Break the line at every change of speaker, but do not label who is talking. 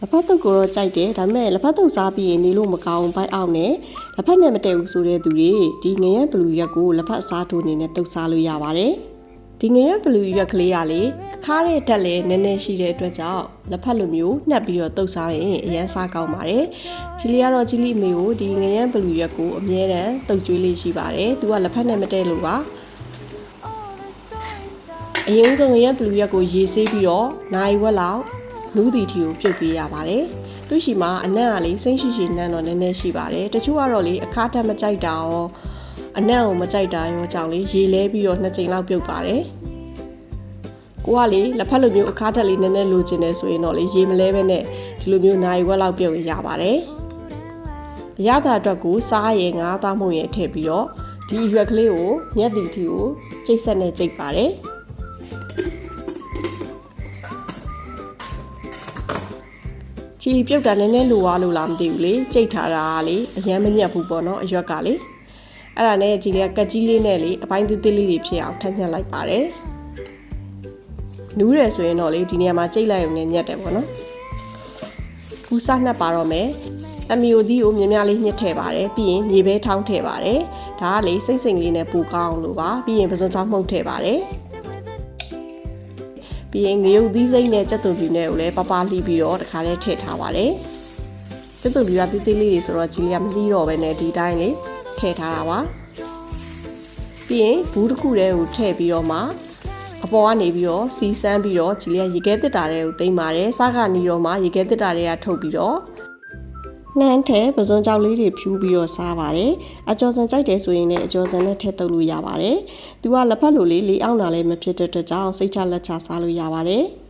လက်ဖက်တုပ်ကိုတော့ကြိုက်တယ်ဒါပေမဲ့လက်ဖက်တုပ်စားပြီးရင်နေလို့မကောင်းဘိုက်အောင်နဲ့လက်ဖက်နဲ့မတည့်ဘူးဆိုတဲ့သူတွေဒီငရဲဘလူးရက်ကိုလက်ဖက်အစားထိုးအနေနဲ့တုပ်စားလို့ရပါတယ်ဒီငရဲဘလူးရက်ကလေးကလေခါတဲ့တက်လည်းနည်းနည်းရှိတဲ့အတွက်ကြောင့်လက်ဖက်လိုမျိုးနှက်ပြီးတော့တုပ်စားရင်အရန်စားကောင်းပါတယ်ချီလီကတော့ချီလီအမေကိုဒီငရဲဘလူးရက်ကိုအမြဲတမ်းတုပ်ကျွေးလေးရှိပါတယ်သူကလက်ဖက်နဲ့မတည့်လို့ပါအရင်ဆုံးငရက်ဘလူးရက်ကိုရေးဆေးပြီးတော့နိုင်ဝက်လောက် နူးတီထီကိုပြုတ်ပေးရပါတယ်။သူရှိမှာအနံ့ကလေစိမ့်ရှိရှိနန်းတော့နည်းနည်းရှိပါတယ်။တချို့ကတော့လေအခါတက်မကြိုက်တာရောအနံ့ကိုမကြိုက်တာရောကြောင့်လေရေလဲပြီးတော့နှစ်ချိန်လောက်ပြုတ်ပါတယ်။ကိုကလေလက်ဖက်လိုမျိုးအခါတက်လေးနည်းနည်းလိုချင်တယ်ဆိုရင်တော့လေရေမလဲပဲနဲ့ဒီလိုမျိုးနိုင်ဝက်လောက်ပြုတ်ရပါတယ်။အရသာအတွက်ကိုစားရည်ငါးသားမှုရည်ထည့်ပြီးတော့ဒီရွက်ကလေးကိုညက်တီထီကိုကျိတ်ဆက်နဲ့ကျိတ်ပါတယ်။ ချီလီပြုတ်တာနည်းနည်းလိုွားလို့လားမသိဘူးလေကြိတ်ထားတာလေအရန်မညက်ဘူးပေါ့နော်အရွက်ကလေအဲ့ဒါနဲ့ဒီလေကက်ကြီးလေးနဲ့လေအပိုင်းသေးသေးလေးတွေဖြစ်အောင်ထပ်ညက်လိုက်ပါတယ်နူးတယ်ဆိုရင်တော့လေဒီနေရာမှာကြိတ်လိုက်ရုံနဲ့ညက်တယ်ပေါ့နော်ကူစနှက်ပါတော့မယ်အမီယိုဒီကိုမြင်များလေးညှစ်ထည့်ပါတယ်ပြီးရင်မြေပဲထောင်းထည့်ပါတယ်ဒါကလေစိတ်စိမ်လေးနဲ့ပူကောင်းလို့ပါပြီးရင်ပစွန်ချောင်းမှုန့်ထည့်ပါတယ် ပြီးရင်ငရုတ်သီးစိမ့်နဲ့ကြက်သွန်ပြူနဲ့ကိုလည်းပပလှီးပြီးတော့တခါလေးထည့်ထားပါတယ်ကြက်သွန်ပြူကတိတိလေးတွေဆိုတော့ကြီးလေးကမလှီးတော့ပဲနဲ့ဒီတိုင်းလေးထည့်ထားတာပါပြီးရင်ဘူးတစ်ခုတည်းကိုထည့်ပြီးတော့မှအပေါ်ကနေပြီးတော့စီစမ်းပြီးတော့ကြီးလေးကရေခဲတစ်တာတွေကိုတိမ့်ပါတယ်စားကနေတော့မှရေခဲတစ်တာတွေကထုတ်ပြီးတော့ နှမ်းထဲပစွန်ကြောက်လေးတွေဖြူးပြီးတော့စားပါတယ်အကျော်စံကြိုက်တယ်ဆိုရင်လည်းအကျော်စံနဲ့ထည့်တုပ်လို့ရပါတယ်သူကလက်ဖက်လိုလေးလေးအောင်တာလည်းမဖြစ်တဲ့အတွက်ကြောင့်စိတ်ချလက်ချစားလို့ရပါတယ်။